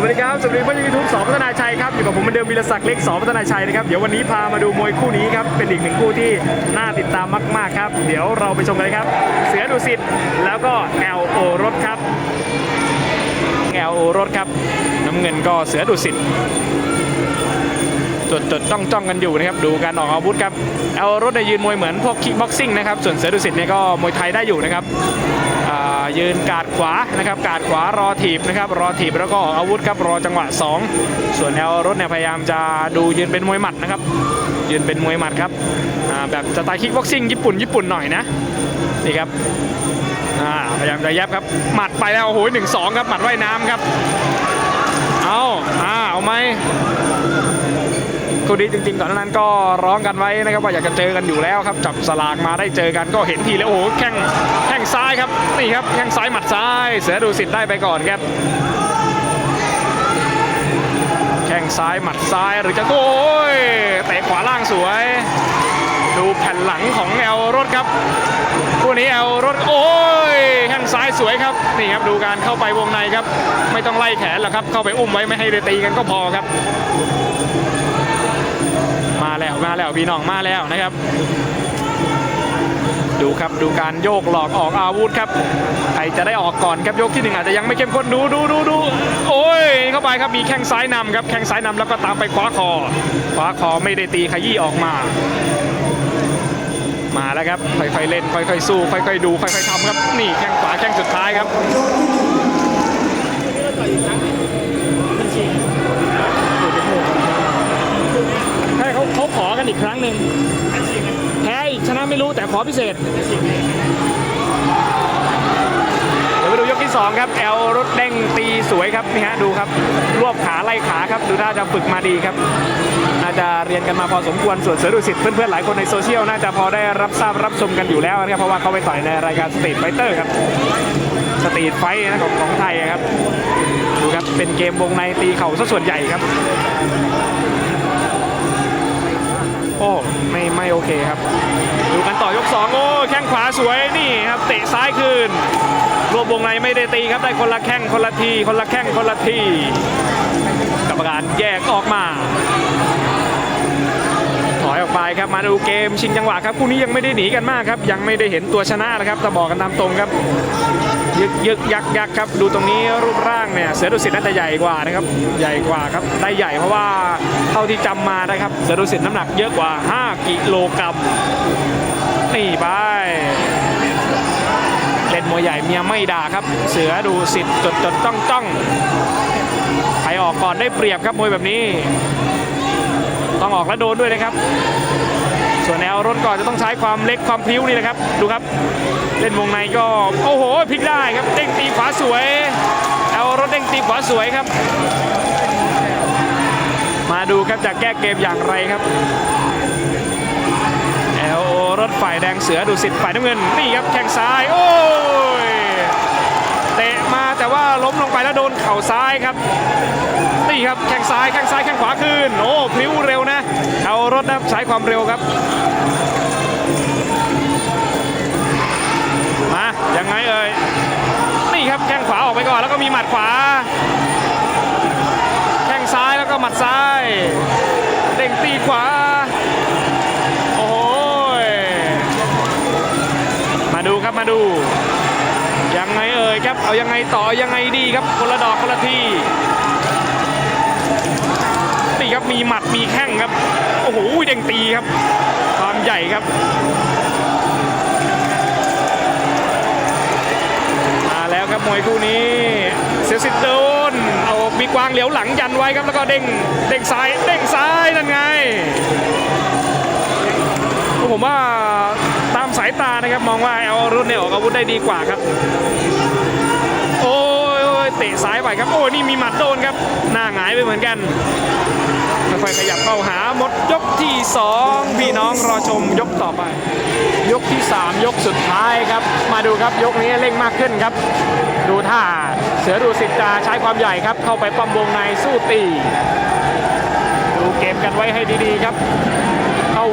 สวัสดีครับ สวัสดีเพื่อนยูทูบสองพัฒนาชัยครับ อยู่กับผมเหมือนเดิมวีรศักดิ์เล็กสองพัฒนาชัยนะครับ เดี๋ยววันนี้พามาดูมวยคู่นี้ครับ เป็นอีกหนึ่งคู่ที่น่าติดตามมากๆครับ เดี๋ยวเราไปชมกันเลยครับ เสือดุสิตแล้วก็แอลโอรถครับ แอลโอรถครับ น้ำเงินก็เสือดุสิต จดจดจ้องจ้องกันอยู่นะครับดูการออกอาวุธครับเอารถเนี่ยยืนมวยเหมือนพวกคิกบ็อกซิ่งนะครับส่วนเสือดุสิตเนี่ยก็มวยไทยได้อยู่นะครับยืนกาดขวานะครับกาดขวารอถีบนะครับรอถีบแล้วก็ออกอาวุธครับรอจังหวะ 2 ส่วนแอลรถเนี่ยพยายามจะดูยืนเป็นมวยหมัดนะครับยืนเป็นมวยหมัดครับแบบสไตล์คิกบ็อกซิ่งญี่ปุ่นญี่ปุ่นหน่อยนะนี่ครับพยายามจะแยบครับหมัดไปแล้วโอ้โหหนึ่งสองครับหมัดว่ายน้ำครับเอาอ่าเอาไหม คู่นี้จริงๆก่อนหน้านั้นก็ร้องกันไว้นะครับว่าอยากจะเจอกันอยู่แล้วครับจับสลากมาได้เจอกันก็เห็นทีแล้วโอ้โหแข้งแข้งซ้ายครับนี่ครับแข้งซ้ายหมัดซ้าย เสือดูสิทธิ์ได้ไปก่อนครับแข้งซ้ายหมัดซ้ายหรือจะโอ้ยเตะขวาล่างสวย ดูแผ่นหลังของแอลรถครับคู่นี้แอลรถโอ้ยแข้งซ้ายสวยครับนี่ครับดูการเข้าไปวงในครับ ไม่ต้องไล่แขนหรอกครับเข้าไปอุ้มไว้ไม่ให้ได้ตีกันก็พอครับ มาแล้วพี่น้องมาแล้วนะครับ ดูครับดูการโยกหลอกออกอาวุธครับใครจะได้ออกก่อนครับยกที่หนึ่งอาจจะยังไม่เข้มข้นดูดูดูดูโอ้ยเข้าไปครับมีแข้งซ้ายนำครับแข้งซ้ายนำแล้วก็ตามไปคว้าคอคว้าคอไม่ได้ตีขยี้ออกมามาแล้วครับค่อยๆเล่นค่อยๆสู้ค่อยๆดูค่อยๆทำครับนี่แข้งขวาแข้งสุดท้ายครับ อีกครั้งหนึ่งแพ้อีกชนะไม่รู้แต่ขอพิเศษ เดี๋ยวไปดูยกที่ 2 ครับแอลรถเด้งตีสวยครับนี่ฮะดูครับ รวบขาไล่ขาครับ ดูน่าจะฝึกมาดีครับ น่าจะเรียนกันมาพอสมควรส่วนเสือดุสิตเพื่อนๆหลายคนในโซเชียลน่าจะพอได้รับทราบรับชมกันอยู่แล้วนะครับเพราะว่าเขาไปต่อยในรายการสตรีทไฟเตอร์ครับสตรีทไฟนะของของไทยครับดูครับเป็นเกมวงในตีเข่าซะส่วนใหญ่ครับ โอ้ไม่ไม่โอเคครับ ดูกันต่อยก2โอ้แข้งขวาสวยนี่ครับเตะซ้ายคืนรวบวงในไม่ได้ตีครับได้คนละแข้งคนละทีคนละแข้งคนละทีกรรมการแยกออกมาถอยออกไปครับมาดูเกมชิงจังหวะครับคู่นี้ยังไม่ได้หนีกันมากครับ ยังไม่ได้เห็นตัวชนะนะครับแต่บอกกันตามตรงครับ ยึกยึกยักยักครับดูตรงนี้รูปร่างเนี่ยเสือดุสิตน่าจะใหญ่กว่านะครับใหญ่กว่าครับได้ใหญ่เพราะว่าเท่าที่จำมานะครับเสือดุสิตน้ำหนักเยอะกว่า 5 กิโลกรัมนี่ไปเล่นมวยใหญ่เมียไม่ด่าครับ เสือดุสิตจดจดจ้องจ้องใครออกก่อนได้เปรียบครับมวยแบบนี้ ต้องออกแล้วโดนด้วยนะครับ ส่วนแนวรถก่อนจะต้องใช้ความเล็กความพลิ้วนี่นะครับ ดูครับ เล่นวงในก็ โอ้โหพลิกได้ครับเด้งตีขวาสวย เอารถเด้งตีขวาสวยครับ มาดูครับจะแก้เกมอย่างไรครับแอลรถฝ่ายแดงเสือดูสิทธิ์ฝ่ายน้ำเงินนี่ครับแข้งซ้ายโอ้ ว่าล้มลงไปแล้วโดนเข่าซ้ายครับนี่ครับแข้งซ้ายแข้งซ้ายแข้งขวาคืนโอ้พลิ้วเร็วนะเอารถนะใช้ความเร็วครับมายังไงเอ่ยนี่ครับแข้งขวาออกไปก่อนแล้วก็มีหมัดขวา แข้งซ้ายแล้วก็หมัดซ้ายเด้งตีขวาโอ้โหมาดูครับมาดู ยังไงเอ่ยครับ เอายังไงต่อยังไงดีครับ คนละดอกคนละทีนี่ครับมีหมัดมีแข้งครับ โอ้โหเด้งตีครับ ความใหญ่ครับ มาแล้วครับมวยคู่นี้เสียสิทธิ์โดนเอามีกวางเหลียวหลังยันไว้ครับแล้วก็เด้งเด้งซ้ายเด้งซ้ายนั่นไงผมว่าตา สายตานะครับ มองว่าเอารุ่นเนี่ยออกอาวุธได้ดีกว่าครับ โอ้ยเตะซ้ายไปครับ โอ้ยนี่มีหมัดโดนครับ หน้าหงายไปเหมือนกันค่อยๆขยับเข้าหาหมดยกที่สองพี่น้องรอชมยกต่อไป ยกที่ 3 ยกสุดท้ายครับ มาดูครับยกนี้เร่งมากขึ้นครับ ดูท่าเสือดูสิจะใช้ความใหญ่ครับ เข้าไปป้อมวงในสู้ตี ดูเกมกันไว้ให้ดีๆครับ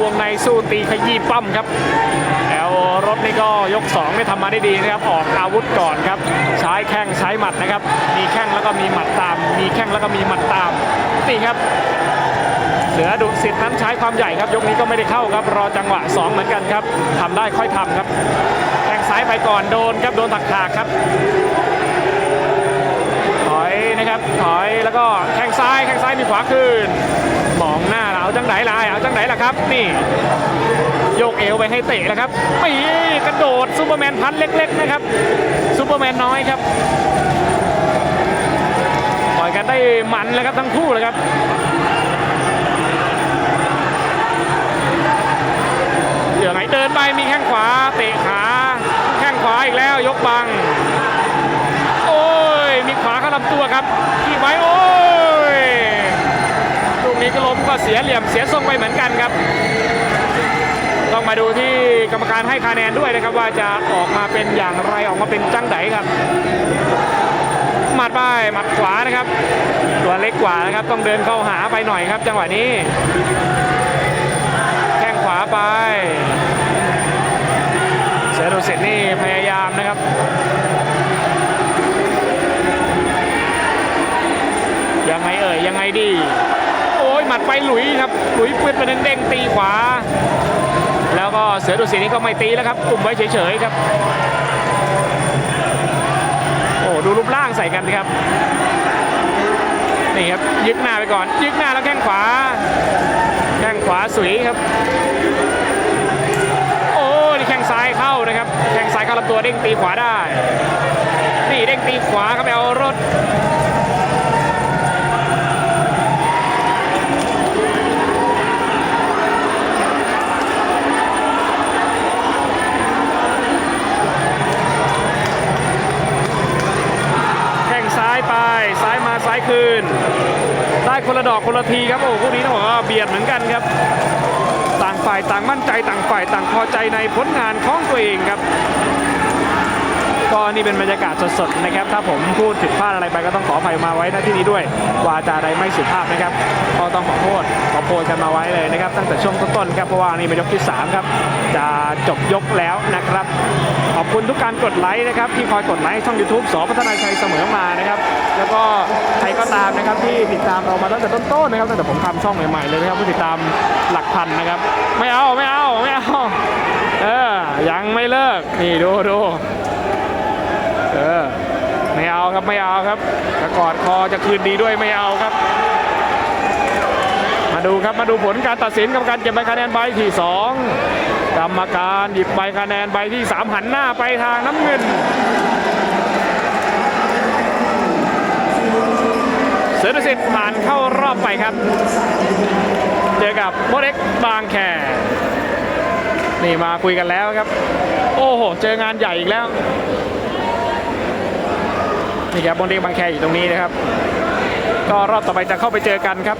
วงในสู้ตีขยี้ปั้มครับแอลรถนี่ก็ยก2เนี่ทำมาได้ดีนะครับออกอาวุธก่อนครับใช้แข้งใช้หมัดนะครับ มีแข้งแล้วก็มีหมัดตาม มีแข้งแล้วก็มีหมัดตามนี่ครับเสือดุสิตนั้นใช้ความใหญ่ครับ ยกนี้ก็ไม่ได้เข้าครับ รอจังหวะ 2 เหมือนกันครับทำได้ค่อยทำครับแข้งซ้ายไปก่อนโดนครับ โดนตักถากครับ ถอยนะครับ ถอยแล้วก็แข้งซ้ายแข้งซ้ายมีขวาคืน องหน้าเอาจังไหนล่ะเอาจังไหนล่ะครับ นี่โยกเอวไปให้เตะแล้วครับไม่กระโดดซูเปอร์แมนพันเล็ก ๆ นะครับซูเปอร์แมนน้อยครับต่อยกันได้มันเลยครับทั้งคู่เลยครับเดี๋ยวไหนเดินไปมีแข้งขวาเตะขาแข้งขวาอีกแล้วยกบัง โอ้ยมีขวาเข้าลำตัวครับที่ไว้โอ้ ก็ล้มก็เสียเหลี่ยมเสียทรงไปเหมือนกันครับ ต้องมาดูที่กรรมการให้คะแนนด้วยนะครับ ว่าจะออกมาเป็นอย่างไรออกมาเป็นจังไดครับหมัดไปหมัดขวานะครับ ตัวเล็กกว่านะครับ ต้องเดินเข้าหาไปหน่อยครับ จังหวะนี้แข้งขวาไปเสือดุสิตนี่พยายามนะครับยังไงเอ่ยยังไงดีัดไปหลุยครับ หลุยปืนไปเด้งตีขวา แล้วก็เสือดุสิตนี่ก็ไม่ตีแล้วครับกลุ่มไว้เฉยๆครับ โอ้ดูรูปร่างใส่กันครับนี่ครับยึกหน้าไปก่อน ยึกหน้าแล้วแข้งขวา แข้งขวาสวยครับ โอ้นี่แข้งซ้ายเข้านะครับ แข้งซ้ายเข้าลำตัวเด้งตีขวาได้ นี่เด้งตีขวาครับไปเอารถ แข้งซ้ายไป ซ้ายมาซ้าย คืน ได้คนละดอกคนละทีครับ โอ้คู่นี้ต้องบอกว่าเบียดเหมือนกันครับ ต่างฝ่ายต่างมั่นใจต่างฝ่ายต่างพอใจในผลงานของตัวเองครับ ก็นี่เป็นบรรยากาศสดๆนะครับ ถ้าผมพูดผิดพลาดอะไรไปก็ต้องขออภัยมาไว้ณที่นี้ด้วยวาจาใดไม่สุภาพนะครับก็ต้องขอโทษขอโพยกันมาไว้เลยนะครับ ตั้งแต่ช่วงต้นๆครับเพราะว่านี่เป็นยกที่สามครับ จะจบยกแล้วนะครับ ขอบคุณทุกการกดไลค์นะครับที่คอยกดไลค์ช่อง YouTube สพัฒนาชัยเสมอมานะครับ แล้วก็ใครก็ตามนะครับที่ติดตามเรามาตั้งแต่ต้นๆนะครับตั้งแต่ผมทำช่องใหม่ๆเลยนะครับผู้ติดตามหลักพันนะครับ ไม่เอาไม่เอาไม่เอาเออยังไม่เลิกนี่ดูดู เออไม่เอาครับไม่เอาครับจะกอดคอจะคืนดีด้วยไม่เอาครับ มาดูครับมาดูผลการตัดสินกรรมการเก็บใบคะแนนใบที่สองกรรมการหยิบใบคะแนนใบที่สามหันหน้าไปทางน้ำเงินเสือดุสิตผ่านเข้ารอบไปครับ เจอกับโมเด็กบางแคนี่มาคุยกันแล้วครับ โอ้โห เจองานใหญ่อีกแล้ว นี่ครับบนเรียกบางแคอยู่ตรงนี้นะครับ ก็รอบต่อไปจะเข้าไปเจอกันครับ